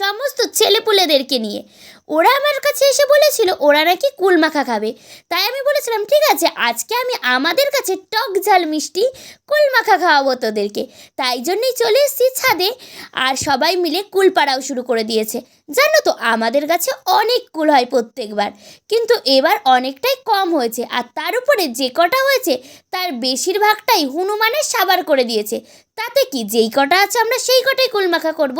সমস্ত ছেলেপুলেদেরকে নিয়ে। ওরা আমার কাছে এসে বলেছিল, ওরা নাকি কুল মাখা খাবে। তাই আমি বলেছিলাম, ঠিক আছে, আজকে আমি আমাদের কাছে টক ঝাল মিষ্টি কুলমাখা খাওয়াবো তোদেরকে। তাই জন্যই চলে এসেছি ছাদে, আর সবাই মিলে কুল পাড়াও শুরু করে দিয়েছে। জানো তো, আমাদের কাছে অনেক কুল হয় প্রত্যেকবার, কিন্তু এবার অনেকটাই কম হয়েছে, আর তার উপরে যে কটা হয়েছে, তার বেশিরভাগটাই হনুমানের সাবার করে দিয়েছে। তাতে কি, যেই কটা আছে আমরা সেই কটাই কুল মাখা করব?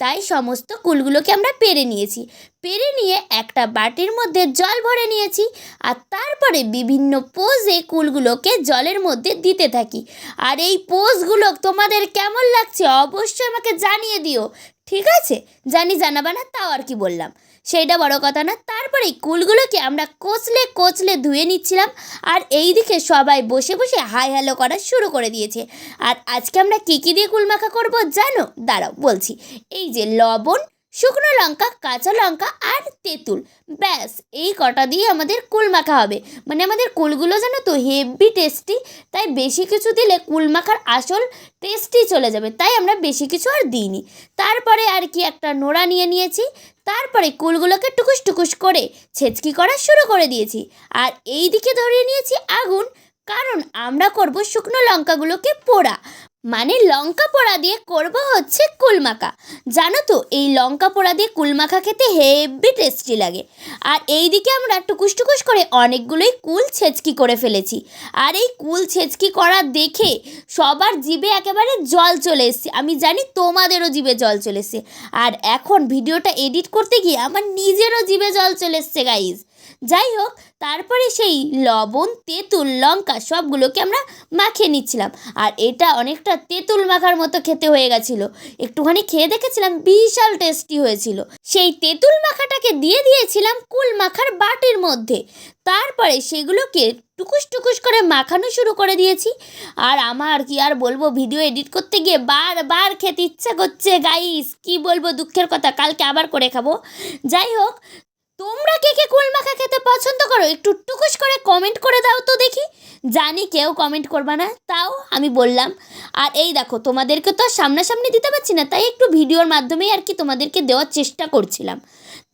তাই সমস্ত কুলগুলোকে আমরা পেরে নিয়েছি। পেরে নিয়ে একটা বাটির মধ্যে জল ভরে নিয়েছি আর তারপরে বিভিন্ন পোজে কুলগুলোকে জলের মধ্যে দিতে থাকি। আর এই পোজগুলো তোমাদের কেমন লাগছে অবশ্যই আমাকে জানিয়ে দিও। ঠিক আছে? জানি জানাবা না, তাও আর কি বললাম। সেইটা বড় কথা না, তারপরে কুলগুলোকে আমরা কচলে কচলে ধুয়ে নিচ্ছিলাম আর এই দিকে সবাই বসে বসে হাই হ্যালো করা শুরু করে দিয়েছে। আর আজকে আমরা কী কী দিয়ে কুল মাখা করব জানো? দাঁড়াও, বলছি। এই যে লবণ শুকনো লঙ্কা, কাঁচা লঙ্কা আর তেঁতুল। ব্যাস, এই কটা দিয়ে আমাদের কুল মাখা হবে। মানে আমাদের কুলগুলো জানো তো হেভি টেস্টি তাই বেশি কিছু দিলে কুল মাখার আসল টেস্টই চলে যাবে, তাই আমরা বেশি কিছু আর দিইনি। তারপরে আর কি একটা নোড়া নিয়ে নিয়েছি, তারপরে কুলগুলোকে টুকুস টুকুস করে ছেচকি করা শুরু করে দিয়েছি। আর এই দিকে ধরিয়ে নিয়েছি আগুন, কারণ আমরা করব শুকনো লঙ্কাগুলোকে পোড়া। মানে লঙ্কা পোড়া দিয়ে করব হচ্ছে কুলমাখা। জানো তো, এই লঙ্কা পোড়া দিয়ে কুলমাখা খেতে হেভি টেস্টি লাগে। আর এই দিকে আমরা টুকুস টুকুস করে অনেকগুলোই কুল ছেচকি করে ফেলেছি। আর এই কুল ছেচকি করা দেখে সবার জিভে একেবারে জল চলে এসছে। আমি জানি তোমাদেরও জিভে জল চলে এসছে। আর এখন ভিডিওটা এডিট করতে গিয়ে আমার নিজেরও জিভে জল চলে এসছে গাইজ যাই হোক তারপরে সেই লবণ, তেঁতুল, লঙ্কা সবগুলোকে আমরা মাখিয়ে নিচ্ছিলাম। আর এটা অনেকটা তেঁতুল মাখার মতো খেতে হয়ে গেছিল। একটুখানি খেয়ে দেখেছিলাম, বিশাল টেস্টি হয়েছিল। সেই তেঁতুল মাখাটাকে দিয়ে দিয়েছিলাম কুল মাখার বাটির মধ্যে। তারপরে সেগুলোকে টুকুস টুকুস করে মাখানো শুরু করে দিয়েছি। আর আমার কি আর বলব, ভিডিও এডিট করতে গিয়ে বারবার খেতে ইচ্ছা করছে গাইস কি বলব, দুঃখের কথা, কালকে আবার করে খাব। যাই হোক তোমরা কে কে কুল মাখা খেতে পছন্দ করো? একটু টুকুস করে কমেন্ট করে দাও তো দেখি। জানি কেউ কমেন্ট করবা না, তাও আমি বললাম। আর এই দেখো, তোমাদেরকে তো সামনাসামনি দিতে পারছি না, তাই একটু ভিডিওর মাধ্যমেই আর কি তোমাদেরকে দেওয়ার চেষ্টা করছিলাম।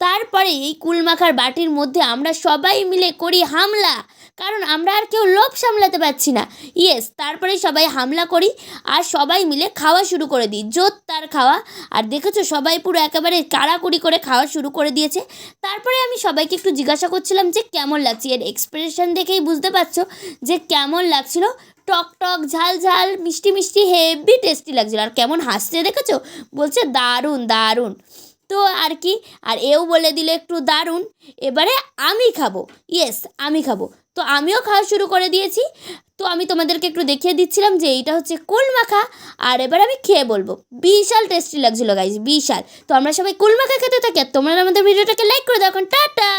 তারপরে এই কুল মাখার বাটির মধ্যে আমরা সবাই মিলে করি হামলা। কারণ আমরা আর কেউ লোভ সামলাতে পারছি না। ইয়েস তারপরে সবাই হামলা করি আর সবাই মিলে খাওয়া শুরু করে দিই। জোর তার খাওয়া। আর দেখেছ, সবাই পুরো একেবারে কাড়াকুড়ি করে খাওয়া শুরু করে দিয়েছে। তারপরে আমি সবাইকে একটু জিজ্ঞাসা করছিলাম যে, কেমন লাগছে? এর এক্সপ্রেশন দেখেই বুঝতে পারছ যে, কেমন লাগছিল? টক টক, ঝাল ঝাল, মিষ্টি মিষ্টি হেভি টেস্টি লাগছিল। আর কেমন হাসছে দেখেছ? বলছে, দারুণ দারুণ। তো আর কি, আর এও বলে দিল একটু দারুণ, এবারে আমি খাব ইয়েস আমি খাব। তো আমিও খাওয়া শুরু করে দিয়েছি, তো আমি তোমাদেরকে একটু দেখিয়ে দিচ্ছিলাম যে এইটা হচ্ছে কুল মাখা আর এবার আমি খেয়ে বলব। বিশাল টেস্টি লাগছিল গাইজ বিশাল। তো আমরা সবাই কুল মাখা খেতে থাকি, আর তোমরা আমাদের ভিডিওটাকে লাইক করে দাও এখন, টাটা!